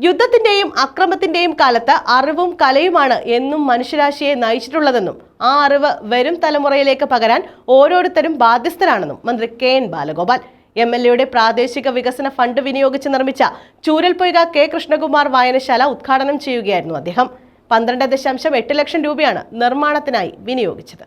യുദ്ധത്തിന്റെയും അക്രമത്തിന്റെയും കാലത്ത് അറിവും കലയുമാണ് എന്നും മനുഷ്യരാശിയെ നയിച്ചിട്ടുള്ളതെന്നും ആ അറിവ് വരും തലമുറയിലേക്ക് പകരാൻ ഓരോരുത്തരും ബാധ്യസ്ഥരാണെന്നും മന്ത്രി K N Balagopal. M L എയുടെ പ്രാദേശിക വികസന ഫണ്ട് വിനിയോഗിച്ച് നിർമ്മിച്ച ചൂരൽപൊയ്ക കെ കൃഷ്ണകുമാർ വായനശാല ഉദ്ഘാടനം ചെയ്യുകയായിരുന്നു അദ്ദേഹം. പന്ത്രണ്ട് ദശാംശം എട്ട് ലക്ഷം രൂപയാണ് നിർമ്മാണത്തിനായി വിനിയോഗിച്ചത്.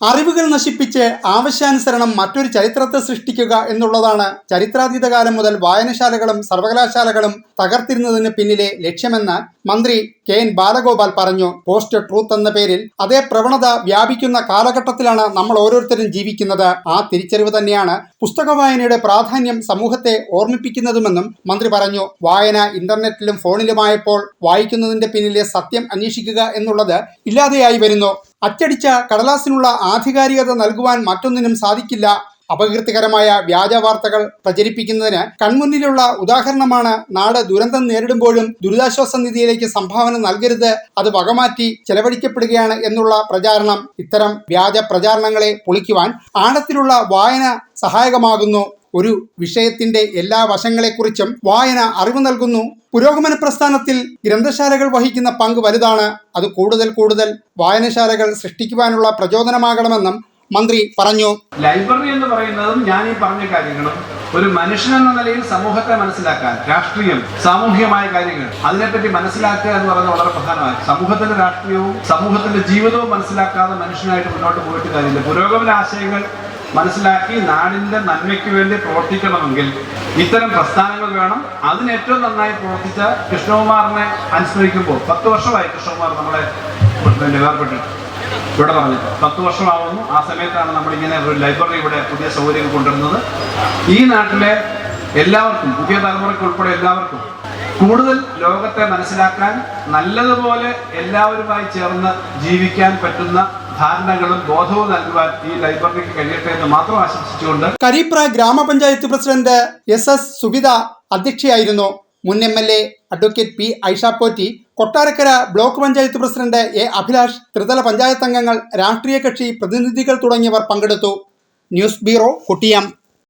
അറിവുകൾ നശിപ്പിച്ച് ആവശ്യാനുസരണം മറ്റൊരു ചരിത്രത്തെ സൃഷ്ടിക്കുക എന്നുള്ളതാണ് ചരിത്രാതീത കാലം മുതൽ വായനശാലകളും സർവകലാശാലകളും തകർത്തിരുന്നതിന് പിന്നിലെ ലക്ഷ്യമെന്ന് മന്ത്രി കെ എൻ ബാലഗോപാൽ പറഞ്ഞു. പോസ്റ്റ് ട്രൂത്ത് എന്ന പേരിൽ അതേ പ്രവണത വ്യാപിക്കുന്ന കാലഘട്ടത്തിലാണ് നമ്മൾ ഓരോരുത്തരും ജീവിക്കുന്നത്. ആ തിരിച്ചറിവ് തന്നെയാണ് പുസ്തക വായനയുടെ പ്രാധാന്യം സമൂഹത്തെ ഓർമ്മിപ്പിക്കുന്നതുമെന്നും മന്ത്രി പറഞ്ഞു. വായന ഇന്റർനെറ്റിലും ഫോണിലുമായപ്പോൾ വായിക്കുന്നതിന്റെ പിന്നിലെ സത്യം അന്വേഷിക്കുക എന്നുള്ളത് ഇല്ലാതെയായി വരുന്നു. അച്ചടിച്ച കടലാസിനുള്ള ആധികാരികത നൽകുവാൻ മറ്റൊന്നിനും സാധിക്കില്ല. അപകീർത്തികരമായ വ്യാജ വാർത്തകൾ പ്രചരിപ്പിക്കുന്നതിന് കൺമുന്നിലുള്ള ഉദാഹരണമാണ് നാട് ദുരന്തം നേരിടുമ്പോഴും ദുരിതാശ്വാസ നിധിയിലേക്ക് സംഭാവന നൽകരുത് അത് വകമാറ്റി ചെലവഴിക്കപ്പെടുകയാണ് എന്നുള്ള പ്രചാരണം ഇത്തരം വ്യാജ പ്രചാരണങ്ങളെ പൊളിക്കുവാൻ ആഴത്തിലുള്ള വായന സഹായകമാകുന്നു. ഒരു വിഷയത്തിന്റെ എല്ലാ വശങ്ങളെക്കുറിച്ചും വായന അറിവ് നൽകുന്നു. പുരോഗമന പ്രസ്ഥാനത്തിൽ ഗ്രന്ഥശാലകൾ വഹിക്കുന്ന പങ്ക് വലുതാണ്. അത് കൂടുതൽ കൂടുതൽ വായനശാലകൾ സൃഷ്ടിക്കുവാനുള്ള പ്രചോദനമാകണമെന്നും മന്ത്രി പറഞ്ഞു. ലൈബ്രറി എന്ന് പറയുന്നതും ഞാൻ ഈ പറഞ്ഞ കാര്യങ്ങളും ഒരു മനുഷ്യൻ എന്ന നിലയിൽ സമൂഹത്തെ മനസ്സിലാക്കാൻ രാഷ്ട്രീയം സാമൂഹികമായ കാര്യങ്ങൾ അതിനെപ്പറ്റി മനസ്സിലാക്കുക എന്ന് പറയുന്നത് വളരെ പ്രധാനമാണ്. സമൂഹത്തിന്റെ രാഷ്ട്രീയവും സമൂഹത്തിന്റെ ജീവിതവും മനസ്സിലാക്കാതെ മനുഷ്യനായിട്ട് മുന്നോട്ട് പോയിട്ട് കാര്യമില്ല. പുരോഗമന ആശയങ്ങൾ മനസ്സിലാക്കി നാടിന്റെ നന്മയ്ക്ക് വേണ്ടി പ്രവർത്തിക്കണമെങ്കിൽ ഇത്തരം പ്രസ്ഥാനങ്ങൾ വേണം. അതിന് ഏറ്റവും നന്നായി പ്രവർത്തിച്ച കൃഷ്ണകുമാറിനെ അനുസ്മരിക്കുമ്പോൾ പത്ത് വർഷമായി കൃഷ്ണകുമാർ നമ്മളെ വേർപെട്ടിട്ട് ഇവിടെ പറഞ്ഞിട്ട് പത്ത് വർഷമാവുന്നു. ആ സമയത്താണ് നമ്മൾ ഇങ്ങനെ ഒരു ലൈബ്രറി ഇവിടെ പുതിയ സൗകര്യങ്ങൾ കൊണ്ടുവരുന്നത്. ഈ നാട്ടിലെ എല്ലാവർക്കും പുതിയ തലമുറയ്ക്ക് ഉൾപ്പെടെ എല്ലാവർക്കും കൂടുതൽ ലോകത്തെ മനസ്സിലാക്കാൻ നല്ലതുപോലെ എല്ലാവരുമായി ചേർന്ന് ജീവിക്കാൻ പറ്റുന്ന ധാരണകളും ബോധവും നൽകുവാൻ ഈ ലൈബ്രറിക്ക് കഴിയട്ടെ എന്ന് മാത്രം ആശംസിച്ചുകൊണ്ട് Kareepra grama panchayat president S S Subitha അധ്യക്ഷയായിരുന്നു. മുൻ M L A advocate P Aisha Potty Potty Kottarakkara block panchayat president A Abhilash ത്രിതല പഞ്ചായത്ത് അംഗങ്ങൾ രാഷ്ട്രീയ കക്ഷി പ്രതിനിധികൾ തുടങ്ങിയവർ പങ്കെടുത്തു. News bureau കുട്ടിയം.